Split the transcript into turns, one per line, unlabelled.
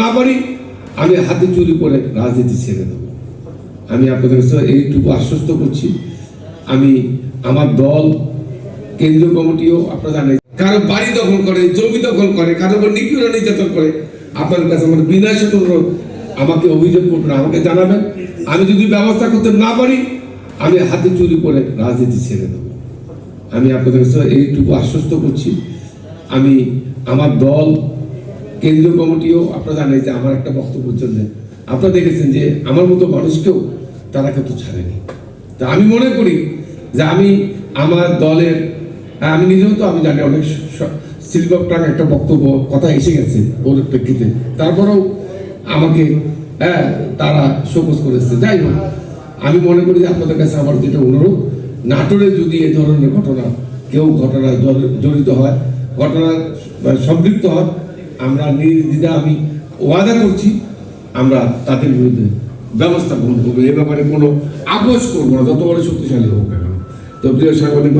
না পারি, আমি হাতে চুরি করে রাজনীতি ছেড়ে দেবো। আমি আপনাদের এইটুকু আশ্বস্ত করছি। আমি আমার দল, কেন্দ্রীয় কমিটিও আপনারা জানেন, কারও বাড়ি দখল করে, জমি দখল করে, কারও উপর নিপীড়ন নির্যাতন করে, আপনাদের কাছে আমার সাথে অনুরোধ, আমাকে অভিযোগ করবেন, আমাকে জানাবেন। আমি যদি ব্যবস্থা করতে না পারি, আমি হাতে চুরি করে রাজনীতি ছেড়ে দেবো। আমি আপনাদের এইটুকু আশ্বস্ত করছি। আমি আমার দল কেন্দ্রীয় কমিটিও আপনারা জানেন যে আমার একটা বক্তব্য জন্য আপনারা দেখেছেন যে আমার মতো মানুষকেও তারা কিন্তু ছাড়েনি। তা আমি মনে করি যে আমি আমার দলের হ্যাঁ, আমি নিজেও তো আমি জানি অনেক সিলভার একটা বক্তব্য কথা এসে গেছে ওর প্রেক্ষিতে। তারপরেও আমাকে হ্যাঁ তারা শোকজ করেছে। যাই হোক আমি মনে করি যে আপনাদের কাছে আমার যেটা অনুরোধ নাটোরে যদি এ ধরনের ঘটনা কেউ ঘটনায় জড়- জড়িত হয় ঘটনা সম্পৃক্ত হয় আমরা নির্দ্বিধা আমি ওয়াদা করছি, আমরা তাদের বিরুদ্ধে ব্যবস্থা গ্রহণ করব। এ ব্যাপারে কোনো আপোষ করব না, যত বড় শক্তিশালী হোক কেন। তো প্রিয় সাংবাদিক